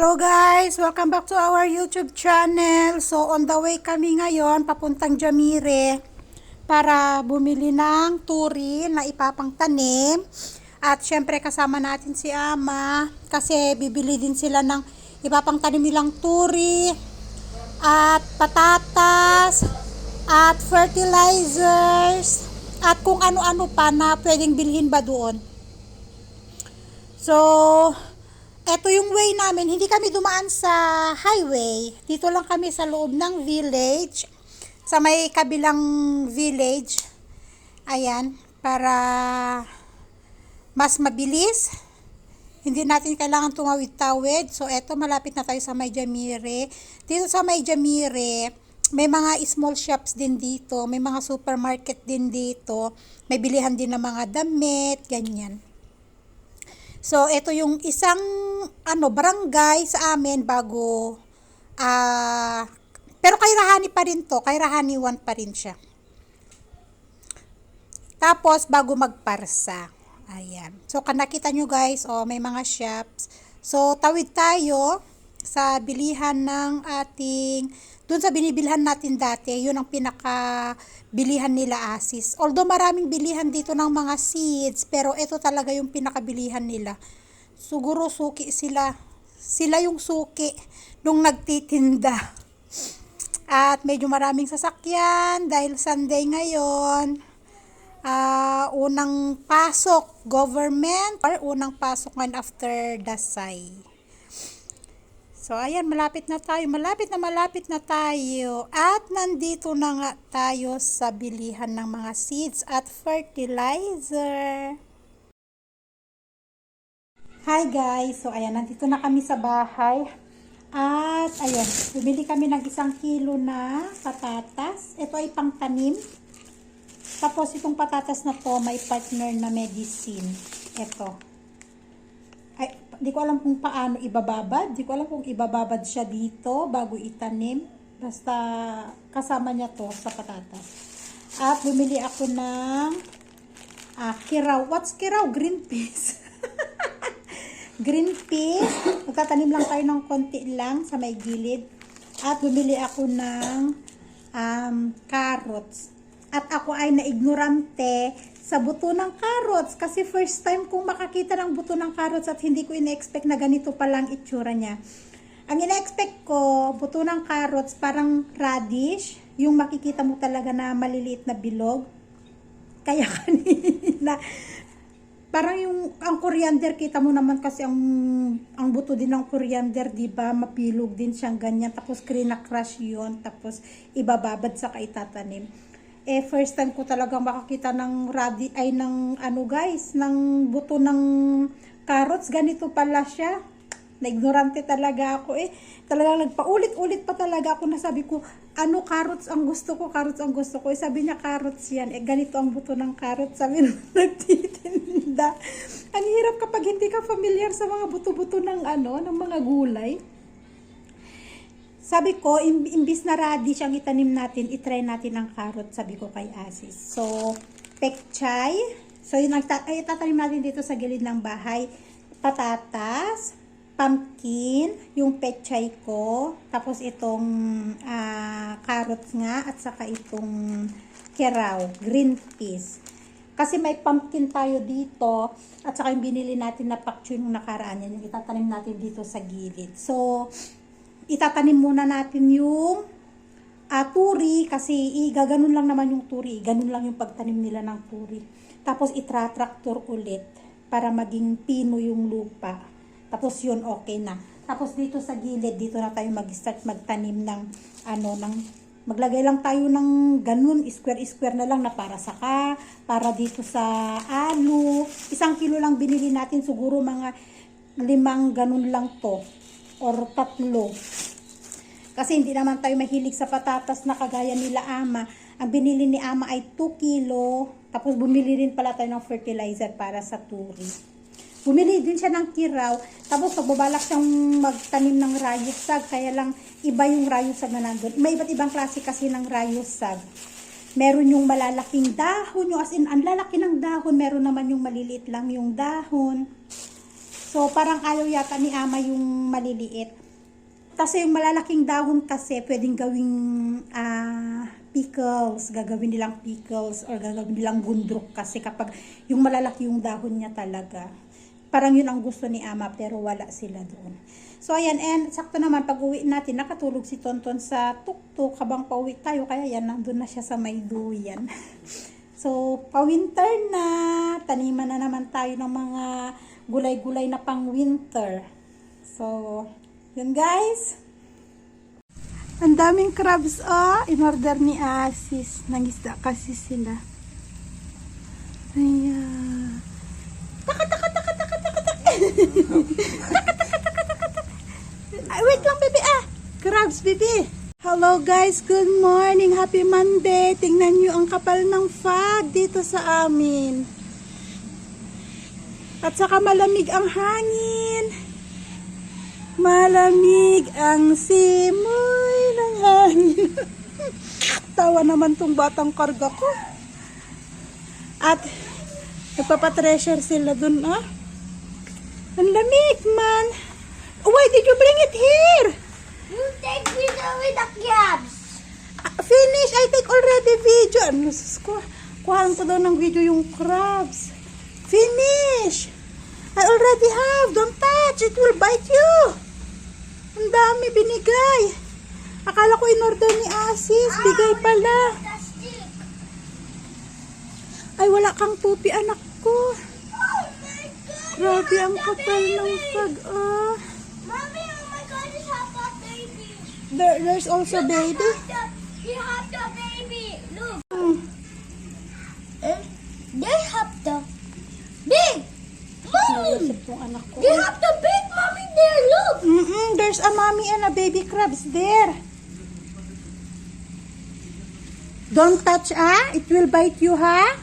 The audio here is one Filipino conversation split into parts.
Hello guys! Welcome back to our YouTube channel. So on the way kami ngayon papuntang Jamire para bumili ng turi na ipapangtanim. At syempre kasama natin si Ama kasi bibili din sila ng ipapangtanim nilang turi at patatas at fertilizers at kung ano-ano pa na pwedeng bilhin ba doon. So, eto yung way namin. Hindi kami dumaan sa highway. Dito lang kami sa loob ng village. Sa may kabilang village. Ayan. Para mas mabilis. Hindi natin kailangan tumawid-tawid. So, eto malapit na tayo sa may Jamire. Dito sa may Jamire, may mga small shops din dito. May mga supermarket din dito. May bilihan din ng mga damit. Ganyan. So, ito yung isang ano, barangay sa amin bago ah pero kay Rahani pa rin to, kay Rahani 1 pa rin siya. Tapos bago magparsa. Ayan. So, kan nakita nyo guys, oh, may mga shops. So, tawid tayo sa bilihan ng ating doon sa binibilhan natin dati, yun ang pinaka bilihan nila Asis. Although maraming bilihan dito ng mga seeds, pero ito talaga yung pinakabilihan nila. Siguro suki sila. Sila yung suki nung nagtitinda. At medyo maraming sasakyan dahil Sunday ngayon. Ah, unang pasok government or unang pasok ngayon after Dasay. So, ayan, malapit na tayo. Malapit na malapit na tayo. At nandito na nga tayo sa bilihan ng mga seeds at fertilizer. Hi guys! So, ayan, nandito na kami sa bahay. At, ayan, bumili kami ng isang kilo na patatas. Ito ay pangtanim. Tapos, itong patatas na to, may partner na medicine. Ito ay, di ko alam kung paano ibababad. Di ko alam kung ibababad siya dito bago itanim. Basta kasama niya to sa patatas. At bumili ako ng ah, kiraw. What's kiraw? Green peas. Green peas. Magtatanim lang tayo ng konti lang sa may gilid. At bumili ako ng um, carrots. At ako ay naignorante sa buto ng carrots kasi first time kong makakita ng buto ng carrots at hindi ko ina-expect na ganito palang itsura niya. Ang ina-expect ko, buto ng carrots parang radish, yung makikita mo talaga na maliliit na bilog. Kaya kanina, parang yung ang coriander kita mo naman kasi ang ang buto din ng coriander, 'di ba? Mapilog din siyang ganyan tapos crush 'yon tapos ibababad sa kaitatanim eh first time ko talagang makakita ng radi ay ng ano guys ng buto ng carrots. Ganito pala siya. Na ignorante talaga ako eh. Talagang nagpaulit-ulit pa talaga ako na sabi ko ano carrots ang gusto ko carrots ang gusto ko? Eh sabi niya carrots yan. Eh ganito ang buto ng carrots sabi nung nagtitinda. Ang hirap kapag hindi ka familiar sa mga buto-buto ng ano ng mga gulay sabi ko, im- imbis na radish ang itanim natin, itry natin ang carrot, sabi ko kay Asis. So, pekchay. So, yun ang ay, natin dito sa gilid ng bahay. Patatas, pumpkin, yung pechay ko, tapos itong ah, carrots nga, at saka itong keraw, green peas. Kasi may pumpkin tayo dito, at saka yung binili natin na pakcho yung nakaraan yan, yung itatanim natin dito sa gilid. So, itatanim muna natin yung uh, turi kasi igaganon lang naman yung turi. Ganun lang yung pagtanim nila ng turi. Tapos itra-tractor ulit para maging pino yung lupa. Tapos yun okay na. Tapos dito sa gilid, dito na tayo mag-start magtanim ng ano ng maglagay lang tayo ng ganun, square-square na lang na para sa ka, para dito sa alo. Isang kilo lang binili natin, siguro mga limang ganun lang to or tatlo. Kasi hindi naman tayo mahilig sa patatas na kagaya nila ama. Ang binili ni ama ay 2 kilo. Tapos bumili rin pala tayo ng fertilizer para sa turi. Bumili din siya ng kiraw. Tapos pagbabalak siyang magtanim ng rayosag. Kaya lang iba yung rayosag na nandun. May iba't ibang klase kasi ng rayosag. Meron yung malalaking dahon. Yung as in, ang lalaki ng dahon. Meron naman yung maliliit lang yung dahon. So, parang ayaw yata ni ama yung maliliit. Kasi yung malalaking dahon kasi pwedeng gawing ah, pickles, gagawin nilang pickles or gagawin nilang gundruk kasi kapag yung malalaki yung dahon niya talaga. Parang yun ang gusto ni ama pero wala sila doon. So ayan, and sakto naman pag uwi natin, nakatulog si Tonton sa tuktok habang pauwi tayo. Kaya yan, nandun na siya sa may duyan. so, pa-winter na. Taniman na naman tayo ng mga gulay-gulay na pang-winter. So, yun guys. Ang daming crabs, oh. In-order ni Asis. Nangisda kasi sila. Ayan. Taka, taka, taka, taka, taka, taka. Ay, wait lang, baby. Ah, crabs, baby. Hello guys, good morning. Happy Monday. Tingnan nyo ang kapal ng fog dito sa amin. At saka malamig ang hangin. Malamig ang simoy ng hangin. Tawa naman tong batang karga ko. At nagpapatreasure sila dun, ah. Ang lamig, man. Why did you bring it here? You take video with the crabs. Ah, Finish. I take already video. Ano, ko. Kuhaan ko daw ng video yung crabs. Finish. I already have. Don't touch. It will bite you. Ang dami binigay. Akala ko in-order ni Asis. Bigay pala. Ay, wala kang tupi, anak ko. Oh. Grabe ang kapal ng pag, ah. Mommy, oh my god, you have the baby. There, there's also baby. You have the, you have the baby. Look. Hmm. Eh, They have the big. Mommy. They have the big mommy there. Look. Mm-mm, there's a mommy and a baby crabs there. Don't touch, ah. It will bite you, ha?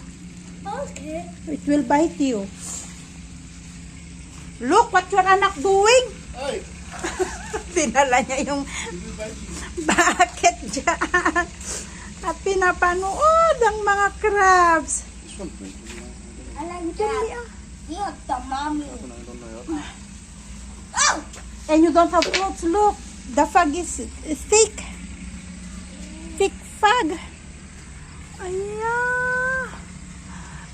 Okay. It will bite you. Look what your anak doing. Ay, Pinala niya yung bucket dyan. At pinapanood ang mga crabs. like Dali, that. ah. The mommy. I don't know. Oh. And you don't have clothes. Look, the fog is thick. Thick fog. Ayan.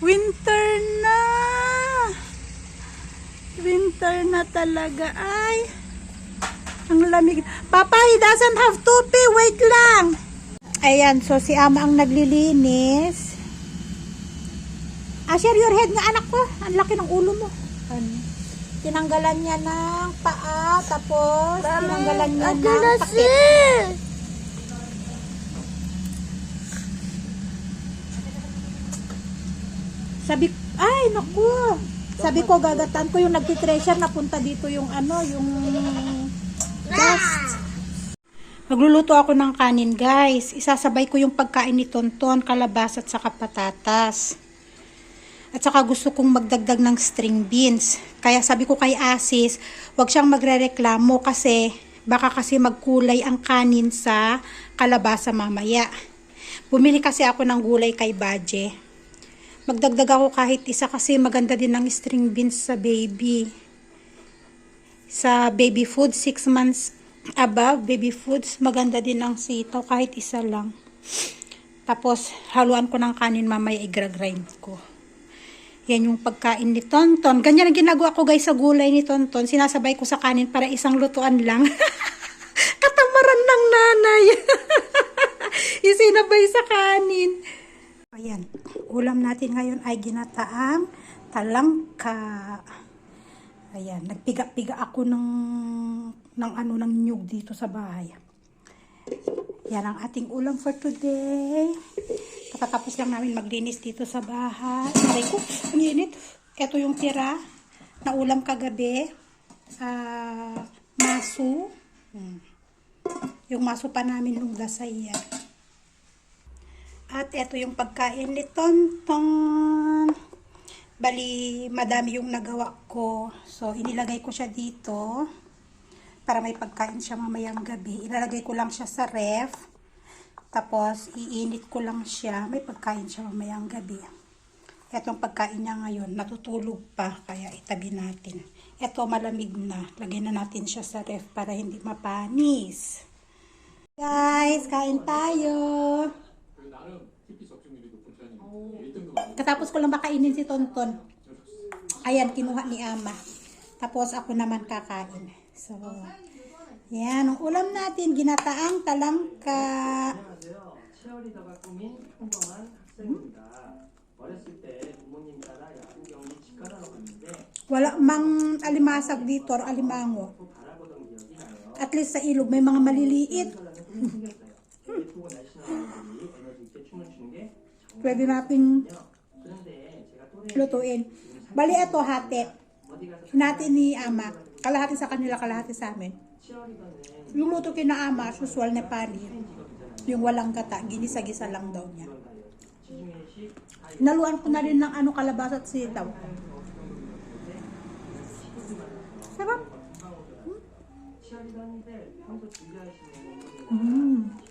Winter na. Winter na talaga. Ay. Ang lamig. Papa, he doesn't have tupi. Wait lang. Ayan, so si ama ang naglilinis. Ah, share your head nga anak ko. Ang laki ng ulo mo. Ano? Tinanggalan niya ng paa, tapos tinanggalan niya ng takip. Sabi, ay, naku. Sabi ko, gagatan ko yung nagtitreasure, napunta dito yung ano, yung dust. Magluluto ako ng kanin, guys. Isasabay ko yung pagkain ni Tonton, kalabasa at saka patatas. At saka gusto kong magdagdag ng string beans. Kaya sabi ko kay Asis, wag siyang magrereklamo kasi baka kasi magkulay ang kanin sa kalabasa mamaya. Bumili kasi ako ng gulay kay Baje. Magdagdag ako kahit isa kasi maganda din ng string beans sa baby. Sa baby food, 6 months above, baby foods, maganda din ang sitaw kahit isa lang. Tapos, haluan ko ng kanin mamaya, i-grind ko. Yan yung pagkain ni Tonton. Ganyan ang ginagawa ko guys sa gulay ni Tonton. Sinasabay ko sa kanin para isang lutuan lang. Katamaran ng nanay. Isinabay sa kanin. Ayan. Ulam natin ngayon ay ginataang talangka. Ayan. Nagpiga-piga ako ng, ng ano, ng nyug dito sa bahay. Yan ang ating ulam for today. Katatapos lang namin maglinis dito sa bahay. Aray ko, ang init. Ito yung tira na ulam kagabi. Ah, maso. Hmm. Yung maso pa namin nung dasay yan. At ito yung pagkain ni Tonton. Bali, madami yung nagawa ko. So, inilagay ko siya dito para may pagkain siya mamayang gabi. Ilalagay ko lang siya sa ref. Tapos, iinit ko lang siya. May pagkain siya mamayang gabi. Etong pagkain niya ngayon, natutulog pa, kaya itabi natin. Eto, malamig na. Lagyan na natin siya sa ref para hindi mapanis. Guys, kain tayo! Katapos ko lang makainin si Tonton. Ayan, kinuha ni Ama. Tapos ako naman kakain. So, yan. Ang ulam natin, ginataang talangka. 안녕하세요. 치어리더가 꾸민 평범한 학생입니다. 어렸을 때 부모님 따라 야구 경기 직관하러 갔는데 Wala mang alimasag dito or alimango. 또 바라보던 기억이 나요. At least sa ilog may mga maliliit. 선수라는 꿈이 생겼어요. 예쁘고 날씬한 아이들이 에너지 있게 춤을 추는 게 Pwede nating 정말요. 그런데 제가 또래 lutuin. Bali, ito hati. 어디 가서 Hinati ni Ama. Kalahati sa kanila, kalahati sa amin. 치어리더는 Yung luto kina Ama, usual Nepali. 직업이잖아요. Yung walang gata, ginisa-gisa lang daw niya. Naluan ko na rin ng ano kalabasa at sitaw. Sarap. Hmm? Mm.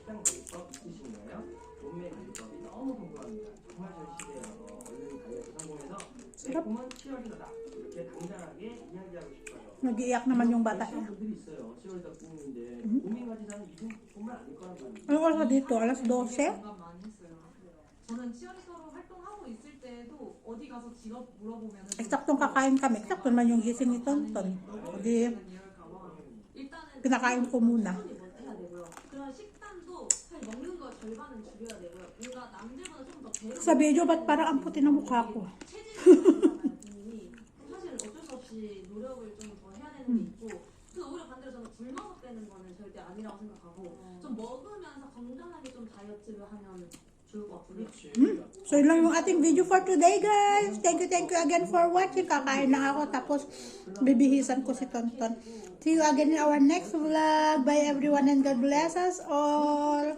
도 어디 가서 직업 물어보면 Eksaktong kakain kami. Eksakto naman yung gising ni Tonton. O di, 일단은 pinakain ko muna. 충분히 먼저 해야 되고요. 그런 식단도 사실 먹는 거 절반은 줄여야 되고요. 뭔가 남들보다 조금 더 배로 Sa video, ba't parang ang puti ng mukha ko? 체질이 부모님이 사실 어쩔 수 없이 노력을 kasi baka naman Hmm? So yun lang yung ating video for today guys. Thank you, thank you again for watching. Kakain na ako tapos bibihisan ko si Tonton. See you again in our next vlog. Bye everyone and God bless us all.